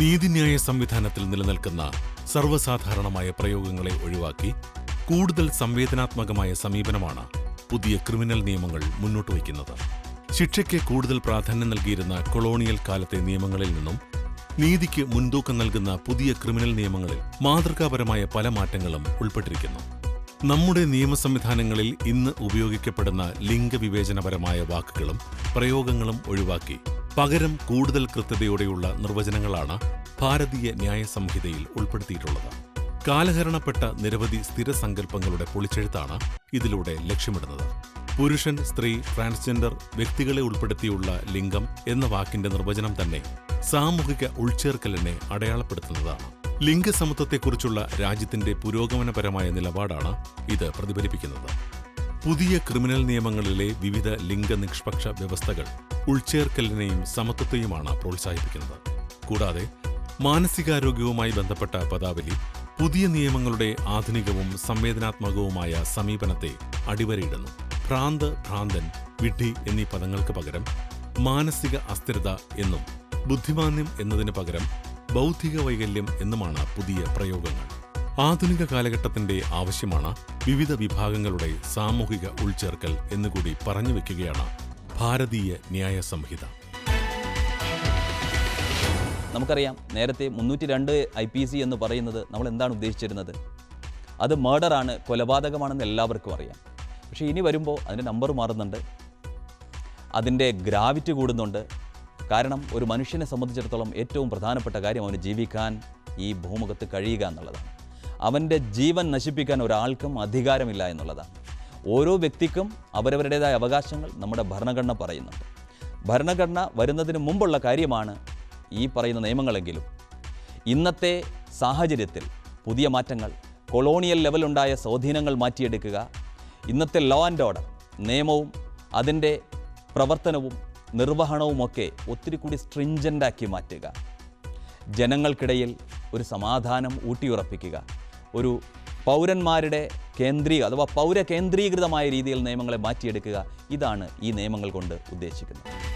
നീതിന്യായ സംവിധാനത്തിൽ നിലനിൽക്കുന്ന സർവസാധാരണമായ പ്രയോഗങ്ങളെ ഒഴിവാക്കി കൂടുതൽ സംവേദനാത്മകമായ സമീപനമാണ് പുതിയ ക്രിമിനൽ നിയമങ്ങൾ മുന്നോട്ട് വയ്ക്കുന്നത്. ശിക്ഷയ്ക്ക് കൂടുതൽ പ്രാധാന്യം നൽകിയിരുന്ന കൊളോണിയൽ കാലത്തെ നിയമങ്ങളിൽ നിന്നും നീതിക്ക് മുൻതൂക്കം നൽകുന്ന പുതിയ ക്രിമിനൽ നിയമങ്ങളിൽ മാതൃകാപരമായ പല മാറ്റങ്ങളും ഉൾപ്പെട്ടിരിക്കുന്നു. നമ്മുടെ നിയമ സംവിധാനങ്ങളിൽ ഇന്ന് ഉപയോഗിക്കപ്പെടുന്ന ലിംഗവിവേചനപരമായ വാക്കുകളും പ്രയോഗങ്ങളും ഒഴിവാക്കി പകരം കൂടുതൽ കൃത്യതയോടെയുള്ള നിർവചനങ്ങളാണ് ഭാരതീയ ന്യായ സംഹിതയിൽ ഉൾപ്പെടുത്തിയിട്ടുള്ളത്. കാലഹരണപ്പെട്ട നിരവധി സ്ഥിരസങ്കല്പങ്ങളുടെ പൊളിച്ചെഴുത്താണ് ഇതിലൂടെ ലക്ഷ്യമിടുന്നത്. പുരുഷൻ സ്ത്രീ ട്രാൻസ്ജെൻഡർ വ്യക്തികളെ ഉൾപ്പെടുത്തിയുള്ള ലിംഗം എന്ന വാക്കിന്റെ നിർവചനം തന്നെ സാമൂഹിക ഉൾച്ചേർക്കലിനെ അടയാളപ്പെടുത്തുന്നതാണ്. ലിംഗസമത്വത്തെക്കുറിച്ചുള്ള രാജ്യത്തിന്റെ പുരോഗമനപരമായ നിലപാടാണ് ഇത് പ്രതിഫലിപ്പിക്കുന്നത്. പുതിയ ക്രിമിനൽ നിയമങ്ങളിലെ വിവിധ ലിംഗ നിഷ്പക്ഷ വ്യവസ്ഥകൾ ഉൾച്ചേർക്കലിനെയും സമത്വത്തെയുമാണ് പ്രോത്സാഹിപ്പിക്കുന്നത്. കൂടാതെ മാനസികാരോഗ്യവുമായി ബന്ധപ്പെട്ട പദാവലി പുതിയ നിയമങ്ങളുടെ ആധുനികവും സംവേദനാത്മകവുമായ സമീപനത്തെ അടിവരയിടുന്നു. ഭ്രാന്ത് ഭ്രാന്തൻ വിഡ്ഢി എന്നീ പദങ്ങൾക്ക് പകരം മാനസിക അസ്ഥിരത എന്നും ബുദ്ധിമാന്യം എന്നതിന് പകരം ബൗദ്ധിക വൈകല്യം എന്നുമാണ് പുതിയ പ്രയോഗങ്ങൾ. ആധുനിക കാലഘട്ടത്തിന്റെ ആവശ്യമാണ് വിവിധ വിഭാഗങ്ങളുടെ സാമൂഹിക ഉൾച്ചേർക്കൽ എന്നുകൂടി പറഞ്ഞു വെക്കുകയാണ് ഭാരതീയ ന്യായ സംഹിത. നമുക്കറിയാം നേരത്തെ മുന്നൂറ്റി രണ്ട് ഐ പി സി എന്ന് പറയുന്നത് നമ്മൾ എന്താണ് ഉദ്ദേശിച്ചിരുന്നത്? അത് മേഡറാണ് കൊലപാതകമാണെന്ന് എല്ലാവർക്കും അറിയാം. പക്ഷേ ഇനി വരുമ്പോൾ അതിന്റെ നമ്പർ മാറുന്നുണ്ട്. അതിന്റെ ഗ്രാവിറ്റി കൂടുന്നുണ്ട്. കാരണം ഒരു മനുഷ്യനെ സംബന്ധിച്ചിടത്തോളം ഏറ്റവും പ്രധാനപ്പെട്ട കാര്യം അവന് ജീവിക്കാൻ ഈ ഭൂമുഖത്ത് കഴിയുക എന്നുള്ളതാണ്. അവന്റെ ജീവൻ നശിപ്പിക്കാൻ ഒരാൾക്കും അധികാരമില്ല എന്നുള്ളതാണ്. ഓരോ വ്യക്തിക്കും അവരവരുടേതായ അവകാശങ്ങൾ നമ്മുടെ ഭരണഘടന പറയുന്നുണ്ട്. ഭരണഘടന വരുന്നതിന് മുമ്പുള്ള കാര്യമാണ് ഈ പറയുന്ന നിയമങ്ങളെങ്കിലും. ഇന്നത്തെ സാഹചര്യത്തിൽ പുതിയ മാറ്റങ്ങൾ കൊളോണിയൽ ലെവലുണ്ടായ സ്വാധീനങ്ങൾ മാറ്റിയെടുക്കുക ഇന്നത്തെ ലോ ആൻഡ് ഓർഡർ നിയമവും അതിന്റെ പ്രവർത്തനവും നിർവഹണവുമൊക്കെ ഒത്തിരി കൂടി സ്ട്രിഞ്ചന്റാക്കി മാറ്റുക. ജനങ്ങൾക്കിടയിൽ ഒരു സമാധാനം ഊട്ടിയുറപ്പിക്കുക. ഒരു പൗരന്മാരുടെ കേന്ദ്രീയ അഥവാ പൗരകേന്ദ്രീകൃതമായ രീതിയിൽ നിയമങ്ങളെ മാറ്റിയെടുക്കുക. ഇതാണ് ഈ നിയമങ്ങൾ കൊണ്ട് ഉദ്ദേശിക്കുന്നത്.